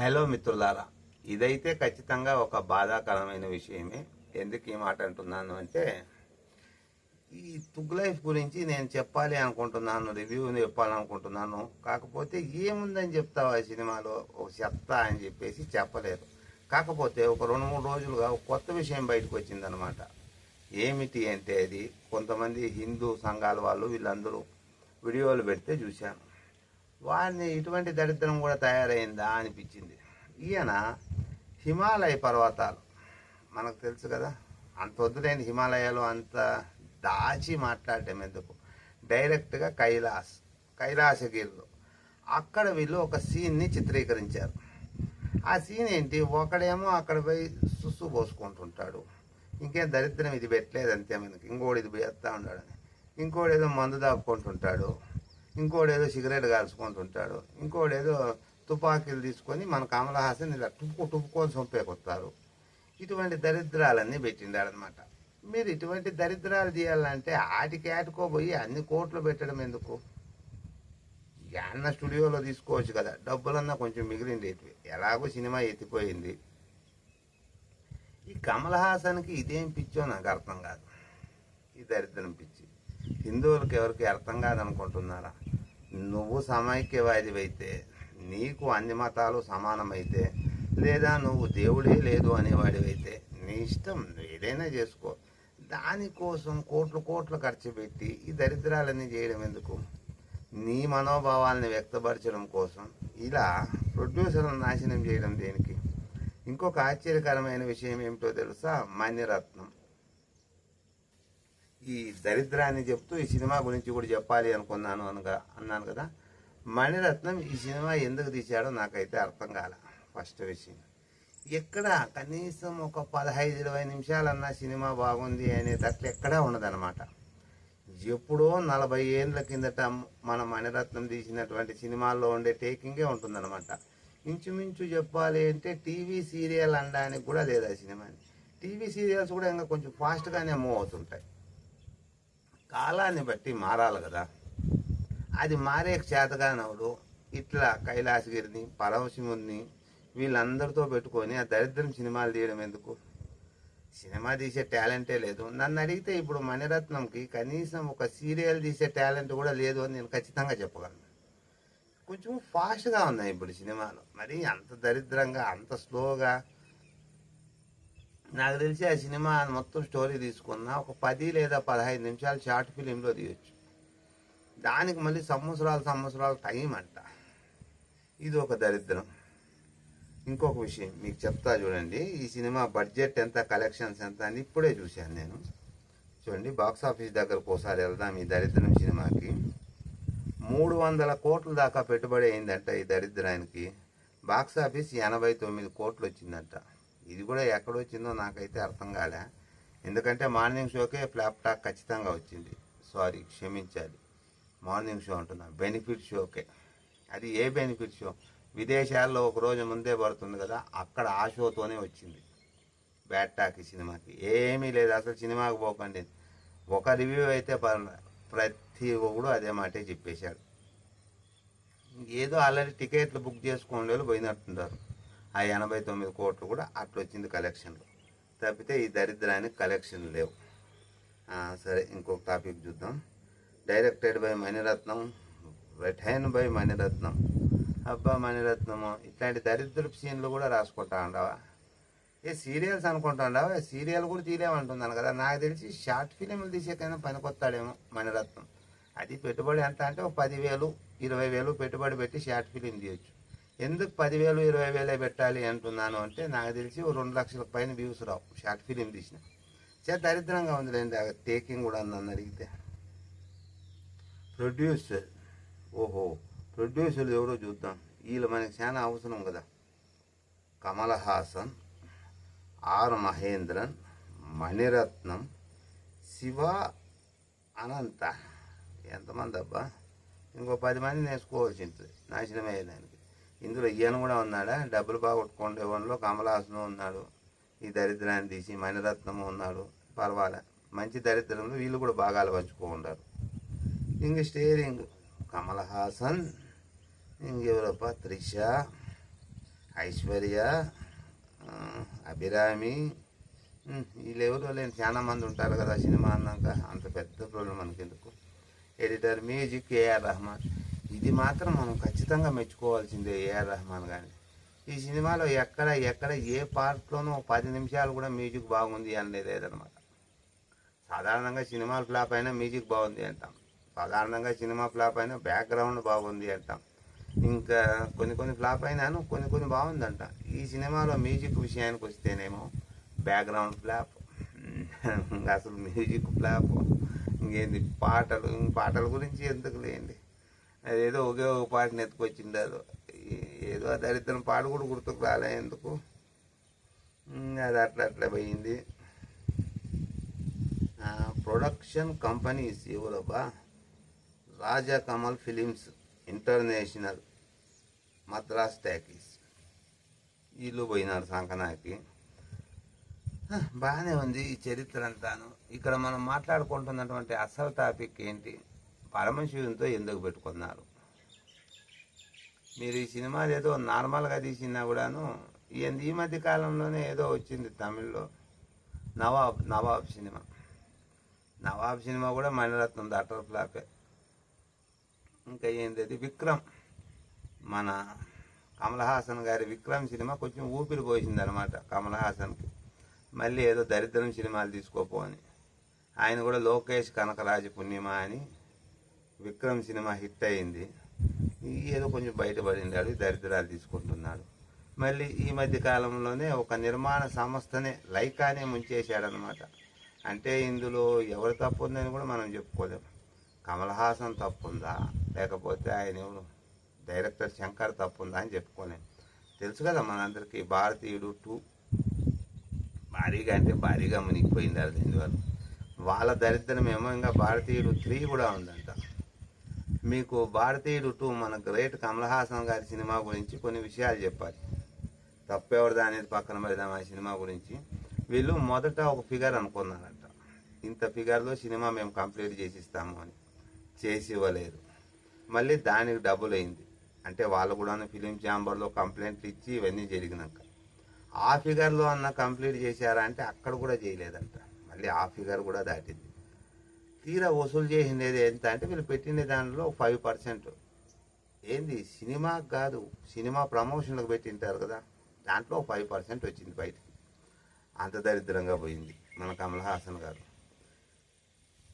Hello మిత్రులారా ఇదైతే ఖచ్చితంగా ఒక బాధాకరమైన విషయమే. ఎందుకు ఈ మాట అంటున్నాను అంటే ఈ తుగ్ లైఫ్ గురించి నేను చెప్పాలి అనుకుంటున్నాను రివ్యూ చెప్పాలనుకుంటున్నాను కాకపోతే ఏముందని చెప్తావు ఆ సినిమాలో? ఒక చెత్త అని చెప్పేసి చెప్పలేదు. కాకపోతే ఒక రెండు మూడు రోజులుగా ఒక కొత్త విషయం బయటకు వచ్చిందనమాట. ఏమిటి అంటే అది కొంతమంది హిందూ సంఘాల వాళ్ళు వీళ్ళందరూ వీడియోలు పెడితే చూశాను. వారిని ఇటువంటి దరిద్రం కూడా తయారైందా అనిపించింది. ఈయన హిమాలయ పర్వతాలు. మనకు తెలుసు కదా అంత వద్దులేని హిమాలయాలు అంత దాచి మాట్లాడటం ఎందుకు? డైరెక్ట్గా కైలాస్ కైలాసగిరిలో అక్కడ వీళ్ళు ఒక సీన్ని చిత్రీకరించారు. ఆ సీన్ ఏంటి? ఒకడేమో అక్కడ పోయి సుస్సు పోసుకుంటుంటాడు. ఇంకేం దరిద్రం ఇది పెట్టలేదు అంతే మనకి ఇంకోటి ఇది వేస్తా ఉన్నాడని ఇంకోటి ఏదో మందు దాక్కుంటుంటాడు. ఇంకోడేదో ఏదో సిగరెట్ కాల్చుకుంటుంటాడు. ఇంకోటి ఏదో తుపాకీలు తీసుకొని మన కమలహాసన్ ఇలా టుప్పు టుప్పుకొని చంపేకొస్తారు ఇటువంటి దరిద్రాలన్నీ పెట్టిండాడనమాట. మీరు ఇటువంటి దరిద్రాలు తీయాలంటే ఆటికి ఆటుకోబోయి అన్ని కోట్లు పెట్టడం ఎందుకు? అన్న స్టూడియోలో తీసుకోవచ్చు కదా. డబ్బులన్నా కొంచెం మిగిలిండేటివి ఎలాగో సినిమా ఎత్తిపోయింది. ఈ కమల్ హాసన్కి ఇదేం పిచ్చో నాకు అర్థం కాదు. ఈ దరిద్రం పిచ్చి. హిందువులకు ఎవరికి అర్థం కాదనుకుంటున్నారా? నువ్వు సమైక్యవాదివైతే నీకు అన్ని మతాలు సమానమైతే లేదా నువ్వు దేవుడే లేదు అనేవాడివైతే నీ ఇష్టం ఏదైనా చేసుకో. దానికోసం కోట్లు కోట్లు ఖర్చు పెట్టి ఈ దరిద్రాలన్నీ చేయడం ఎందుకు? నీ మనోభావాల్ని వ్యక్తపరచడం కోసం ఇలా ప్రొడ్యూసర్లను నాశనం చేయడం దేనికి? ఇంకొక ఆశ్చర్యకరమైన విషయం ఏమిటో తెలుసా? మణిరత్నం. ఈ దరిద్రాన్ని చెప్తూ ఈ సినిమా గురించి కూడా చెప్పాలి అనుకున్నాను అనగా అన్నాను కదా. మణిరత్నం ఈ సినిమా ఎందుకు తీశాడో నాకైతే అర్థం కాల ఫస్ట్ విషయం. ఎక్కడ కనీసం ఒక పదహైదు ఇరవై నిమిషాలన్నా సినిమా బాగుంది అనేటట్లు ఎక్కడా ఉండదన్నమాట. ఎప్పుడో నలభై ఏళ్ళ కిందట మన మణిరత్నం తీసినటువంటి సినిమాల్లో ఉండే టేకింగే ఉంటుందన్నమాట. ఇంచుమించు చెప్పాలి అంటే టీవీ సీరియల్ అనడానికి కూడా లేదు ఆ సినిమాని. టీవీ సీరియల్స్ కూడా ఇంకా కొంచెం ఫాస్ట్గానే మూవ్ అవుతుంటాయి. కాలాన్ని బట్టి మారాలి కదా. అది మారే చేతగానవుడు ఇట్లా కైలాసగిరిని పరమశివుని వీళ్ళందరితో పెట్టుకొని ఆ దరిద్రం సినిమాలు తీయడం ఎందుకు? సినిమా తీసే టాలెంటే లేదు. నన్ను అడిగితే ఇప్పుడు మణిరత్నంకి కనీసం ఒక సీరియల్ తీసే టాలెంట్ కూడా లేదు అని నేను ఖచ్చితంగా చెప్పగలను. కొంచెం ఫాస్ట్గా ఉన్నాయి ఇప్పుడు సినిమాలు. మరి అంత దరిద్రంగా అంత స్లోగా నాకు తెలిసి ఆ సినిమా మొత్తం స్టోరీ తీసుకున్నా ఒక పది లేదా పదహైదు నిమిషాలు షార్ట్ ఫిలింలో తీయొచ్చు. దానికి మళ్ళీ సంవత్సరాలు సంవత్సరాలు టైం అంట. ఇది ఒక దరిద్రం. ఇంకొక విషయం మీకు చెప్తా చూడండి. ఈ సినిమా బడ్జెట్ ఎంత కలెక్షన్స్ ఎంత అని ఇప్పుడే చూశాను నేను. చూడండి బాక్స్ ఆఫీస్ దగ్గరకు ఒకసారి వెళ్దాం ఈ దరిద్రం సినిమాకి. మూడు వందల కోట్ల దాకా పెట్టుబడి అయిందంట ఈ దరిద్రానికి. బాక్స్ ఆఫీస్ ఎనభై తొమ్మిది కోట్లు వచ్చిందంట. ఇది కూడా ఎక్కడ వచ్చిందో నాకైతే అర్థం కాలే. ఎందుకంటే మార్నింగ్ షోకే ఫ్లాప్ టాక్ ఖచ్చితంగా వచ్చింది. సారీ క్షమించాలి. మార్నింగ్ షో అంటున్నా. బెనిఫిట్ షోకే. అది ఏ బెనిఫిట్ షో? విదేశాల్లో ఒక రోజు ముందే పడుతుంది కదా అక్కడ ఆ షోతోనే వచ్చింది. బ్యాట్ టాక్ ఈ సినిమాకి. ఏమీ లేదు అసలు సినిమాకి పోకండి. ఒక రివ్యూ అయితే ప్రతి ఒక్కడు అదే మాటే చెప్పేశాడు. ఏదో ఆల్రెడీ టికెట్లు బుక్ చేసుకోండి వాళ్ళు పోయినట్టున్నారు ఆ ఎనభై తొమ్మిది కోట్లు కూడా అట్లా వచ్చింది కలెక్షన్లు. తప్పితే ఈ దరిద్రానికి కలెక్షన్ లేవు. సరే ఇంకొక టాపిక్ చూద్దాం. Directed by Mani Ratnam written by Mani Ratnam. అబ్బా మణిరత్నము ఇట్లాంటి దరిద్రపు సీన్లు కూడా రాసుకుంటా ఉండవా? ఏ సీరియల్స్ అనుకుంటా ఉండవా? సీరియల్ కూడా తీరేమంటున్నాను కదా. నాకు తెలిసి షార్ట్ ఫిలింలు తీసేకైనా పనికొస్తాడేమో మణిరత్నం. అది పెట్టుబడి ఎంత అంటే ఒక పదివేలు ఇరవై వేలు పెట్టుబడి పెట్టి షార్ట్ ఫిలిం తీయచ్చు. ఎందుకు పదివేలు ఇరవై వేలే పెట్టాలి అంటున్నాను అంటే నాకు తెలిసి ఓ రెండు లక్షల పైన వ్యూస్ రావు. షార్ట్ ఫిలిం తీసిన. చే దరిద్రంగా ఉందిలేండి ఆ టేకింగ్ కూడా నన్ను అడిగితే. ప్రొడ్యూసర్ ఓహో ప్రొడ్యూసర్లు ఎవరో చూద్దాం. వీళ్ళు మనకి చాలా అవసరం కదా. కమల్ హాసన్ ఆర్ మహేంద్రన్ మణిరత్నం శివ అనంత. ఎంతమంది అబ్బా? ఇంకో పది మంది నేర్చుకోవాల్సి ఉంటుంది నాశనం అయ్యేదానికి ఇందులో ఈయన కూడా ఉన్నాడా? డబ్బులు బాగొట్టుకోండే వాళ్ళలో కమల్ ఉన్నాడు. ఈ దరిద్రాన్ని తీసి మణిరత్నము ఉన్నాడు. పర్వాలే. మంచి దరిద్రంలో వీళ్ళు కూడా భాగాలు పంచుకో ఉంటారు ఇంక స్టేరింగ్. కమల్ హాసన్ ఇంకెవరప్ప త్రిష ఐశ్వర్య అభిరామి. వీళ్ళెవరో లేని చాలా మంది ఉంటారు కదా సినిమా అన్నాక. అంత పెద్ద ప్రాబ్లం మనకి ఎందుకు ఎడిటర్ మ్యూజిక్ ఏఆర్ రహమాన్. ఇది మాత్రం మనం ఖచ్చితంగా మెచ్చుకోవాల్సిందే ఏఆర్ రహమాన్ కానీ ఈ సినిమాలో ఎక్కడ ఎక్కడ ఏ పార్ట్లోనూ పది నిమిషాలు కూడా మ్యూజిక్ బాగుంది అని లేదనమాట సాధారణంగా సినిమాలు ఫ్లాప్ అయినా మ్యూజిక్ బాగుంది అంటాం. సాధారణంగా సినిమా ఫ్లాప్ అయినా బ్యాక్గ్రౌండ్ బాగుంది అంటాం. ఇంకా కొన్ని కొన్ని ఫ్లాప్ అయినాను కొన్ని కొన్ని బాగుందంట. ఈ సినిమాలో మ్యూజిక్ విషయానికి వస్తేనేమో బ్యాక్గ్రౌండ్ ఫ్లాప్ అసలు మ్యూజిక్ ఫ్లాప్ ఇంకేంది పాటలు పాటల గురించి ఎందుకు లేండి? అదేదో ఒకే ఒక పాటని ఎత్తుకొచ్చిండారు ఏదో ఆ దరిద్రం పాట కూడా గుర్తుకు రాలే ఎందుకు? అది అట్లా అట్లా పోయింది. ప్రొడక్షన్ కంపెనీస్ ఎవరబ్బా? Raja Kamal films international Madras talkies. వీళ్ళు పోయినారు సంకనాకి బాగానే ఉంది ఈ చరిత్ర అంతాను. ఇక్కడ మనం మాట్లాడుకుంటున్నటువంటి అసలు టాపిక్ ఏంటి? పరమశివునితో ఎందుకు పెట్టుకున్నారు? మీరు ఈ సినిమాలు ఏదో నార్మల్గా తీసినా కూడాను ఈ- ఈ మధ్య కాలంలోనే ఏదో వచ్చింది తమిళ్ళో నవాబ్ నవాబ్ సినిమా. నవాబ్ సినిమా కూడా మణిరత్నం అటర్ ఫ్లాపే. ఇంకా ఏంటది విక్రమ్. మన కమల్ హాసన్ గారి విక్రమ్ సినిమా కొంచెం ఊపిరి పోసింది అనమాట కమల్ హాసన్కి. మళ్ళీ ఏదో దరిద్రం సినిమాలు తీసుకోపో అని. ఆయన కూడా లోకేష్ కనకరాజు పుణ్యమా అని విక్రమ్ సినిమా హిట్ అయింది. ఏదో కొంచెం బయటపడింది దరిద్రాలు తీసుకుంటున్నాడు. మళ్ళీ ఈ మధ్య కాలంలోనే ఒక నిర్మాణ సంస్థనే లైకానే ముంచేశాడనమాట అంటే ఇందులో ఎవరు తప్పు ఉందని కూడా మనం చెప్పుకోలేం. కమల్ హాసన్ తప్పు ఉందా లేకపోతే ఆయన ఎవరు? డైరెక్టర్ శంకర్ తప్పు ఉందా అని చెప్పుకోలేం. తెలుసు కదా మనందరికీ భారతీయుడు టూ. భారీగా అంటే భారీగా మునిగిపోయింది అది దీనివల్ల వాళ్ళ దరిద్రమేమో ఇంకా భారతీయుడు త్రీ కూడా ఉందండి మీకు భారతీయుడు టూ మన గ్రేట్ కమల్ హాసన్ గారి సినిమా గురించి కొన్ని విషయాలు చెప్పాలి. తప్పెవరిదా అనేది పక్కన పెడదాం ఆ సినిమా గురించి. వీళ్ళు మొదట ఒక ఫిగర్ అనుకున్నారంట. ఇంత ఫిగర్లో సినిమా మేము కంప్లీట్ చేసి ఇస్తాము అని. చేసి ఇవ్వలేదు. మళ్ళీ దానికి డబ్బులు అయింది. అంటే వాళ్ళు కూడా ఫిలిం ఛాంబర్లో కంప్లైంట్లు ఇచ్చి ఇవన్నీ జరిగినాక. ఆ ఫిగర్లో అన్న కంప్లీట్ చేశారా అంటే అక్కడ కూడా చేయలేదంట. మళ్ళీ ఆ ఫిగర్ కూడా దాటింది. తీరా వసూలు చేసింది ఎంత అంటే వీళ్ళు పెట్టిన దానిలో ఫైవ్ పర్సెంట్ ఏంది? సినిమా కాదు. సినిమా ప్రమోషన్లకు పెట్టింటారు కదా. దాంట్లో ఫైవ్ పర్సెంట్ వచ్చింది బయటికి. అంత దరిద్రంగా పోయింది మన కమల్ హాసన్ గారు.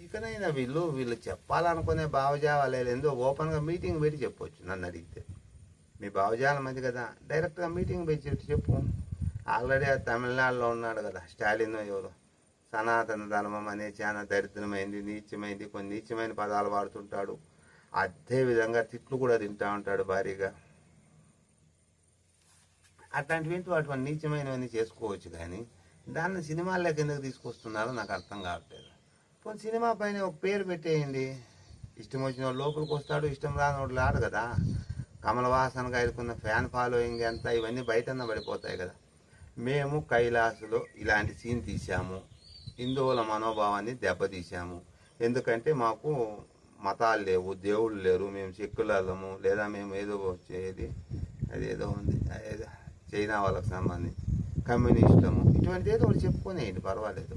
ఇకనైనా వీళ్ళు వీళ్ళు చెప్పాలనుకునే భావజావాలు ఎందుకు ఓపెన్గా మీటింగ్ పెట్టి చెప్పొచ్చు నన్ను అడిగితే. మీ భావజాలం అది కదా. డైరెక్ట్గా మీటింగ్ పెట్టి చెప్పు. ఆల్రెడీ ఆ తమిళనాడులో ఉన్నాడు కదా. స్టాలిన్ ఎవరు? సనాతన ధర్మం అనే చాలా దరిద్రమైంది నీచమైంది కొన్ని నీచమైన పదాలు వాడుతుంటాడు. అదేవిధంగా తిట్లు కూడా తింటా ఉంటాడు భారీగా అట్లాంటివి అటువంటి నీచమైనవన్నీ చేసుకోవచ్చు కానీ దాన్ని సినిమాల్లోకి ఎందుకు తీసుకొస్తున్నారో నాకు అర్థం కావట్లేదు. పోనీ సినిమా పైన ఒక పేరు పెట్టేయండి. ఇష్టం వచ్చిన వాడు లోపలికి వస్తాడు ఇష్టం రాని వాడు రాడు కదా. కమల్ హాసన్ గారికి ఫ్యాన్ ఫాలోయింగ్ ఎంత ఇవన్నీ బయటన్న పడిపోతాయి కదా. మేము కైలాసులో ఇలాంటి సీన్ తీసాము హిందువుల మనోభావాన్ని దెబ్బతీసాము ఎందుకంటే మాకు మతాలు లేవు దేవుళ్ళు లేరు మేము సిక్కులము లేదా మేము ఏదో వచ్చేది అదేదో ఉంది చైనా వాళ్ళకి సంబంధించి కమ్యూనిస్టము ఇటువంటి ఏదో ఒకటి చెప్పుకునేయండి పర్వాలేదు.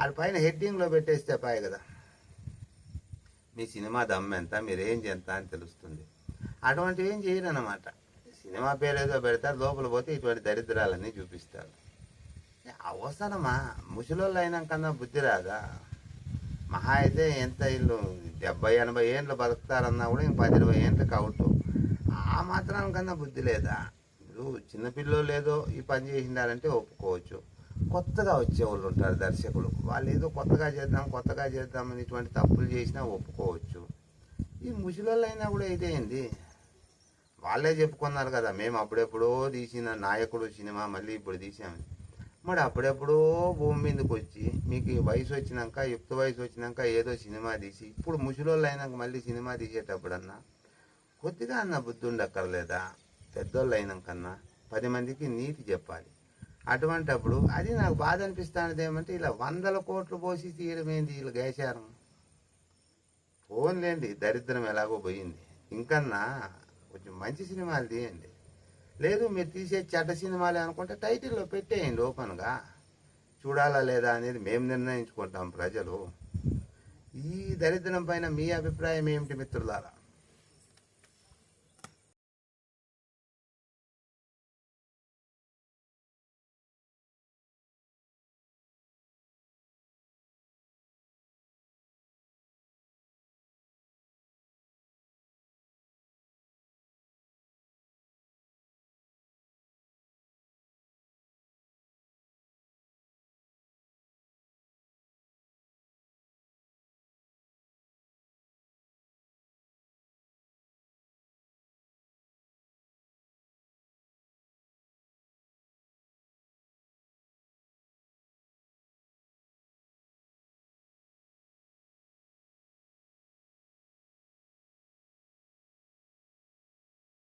ఆడ పైన హెడ్డింగ్లో పెట్టేస్తే పాయ కదా. మీ సినిమా దమ్ ఎంత మీరు ఎంత అని తెలుస్తుంది. అటువంటివి ఏం చేయరు అన్నమాట సినిమా పేరు ఏదో పెడతారు లోపల పోతే ఇటువంటి దరిద్రాలన్నీ చూపిస్తారు. అవసరమా? ముసలోళ్ళు అయినాకన్నా బుద్ధి రాదా? మహా అయితే ఎంత ఇల్లు? డెబ్బై ఎనభై ఏండ్లు బతుకుతారన్నా కూడా ఇంక పది ఇరవై ఏండ్లు అవుట్ ఆ మాత్రానికన్నా బుద్ధి లేదా? ఇప్పుడు చిన్నపిల్లలు లేదో ఈ పని చేసిండారంటే ఒప్పుకోవచ్చు. కొత్తగా వచ్చేవాళ్ళు ఉంటారు దర్శకులు. వాళ్ళు ఏదో కొత్తగా చేద్దాం కొత్తగా చేద్దామని ఇటువంటి తప్పులు చేసినా ఒప్పుకోవచ్చు. ఈ ముసలోళ్ళు అయినా కూడా ఇదేంది వాళ్ళే చెప్పుకున్నారు కదా మేము అప్పుడెప్పుడో తీసిన నాయకుడు సినిమా మళ్ళీ ఇప్పుడు తీసామని మరి అప్పుడెప్పుడో భూమి మీదకి వచ్చి మీకు వయసు వచ్చినాక యుక్త వయసు వచ్చినాక ఏదో సినిమా తీసి ఇప్పుడు ముసలోళ్ళు అయినాక మళ్ళీ సినిమా తీసేటప్పుడన్నా కొద్దిగా అన్న బుద్ధి ఉండక్కర్లేదా? పెద్దోళ్ళు అయినాకన్నా పది మందికి నీతి చెప్పాలి. అటువంటప్పుడు అది నాకు బాధ అనిపిస్తున్నది ఏమంటే ఇలా వందల కోట్లు పోసి తీయడం ఏంది వీళ్ళు గేశారం? ఫోన్లేండి దరిద్రం ఎలాగో పోయింది. ఇంకన్నా కొంచెం మంచి సినిమాలు తీయండి. లేదు మీరు తీసే చెడ్డ సినిమాలే అనుకుంటే టైటిల్లో పెట్టేయండి ఓపెన్గా. చూడాలా లేదా అనేది మేము నిర్ణయించుకుంటాం ప్రజలు. ఈ దరిద్రం పైన మీ అభిప్రాయం ఏమిటి మిత్రులారా?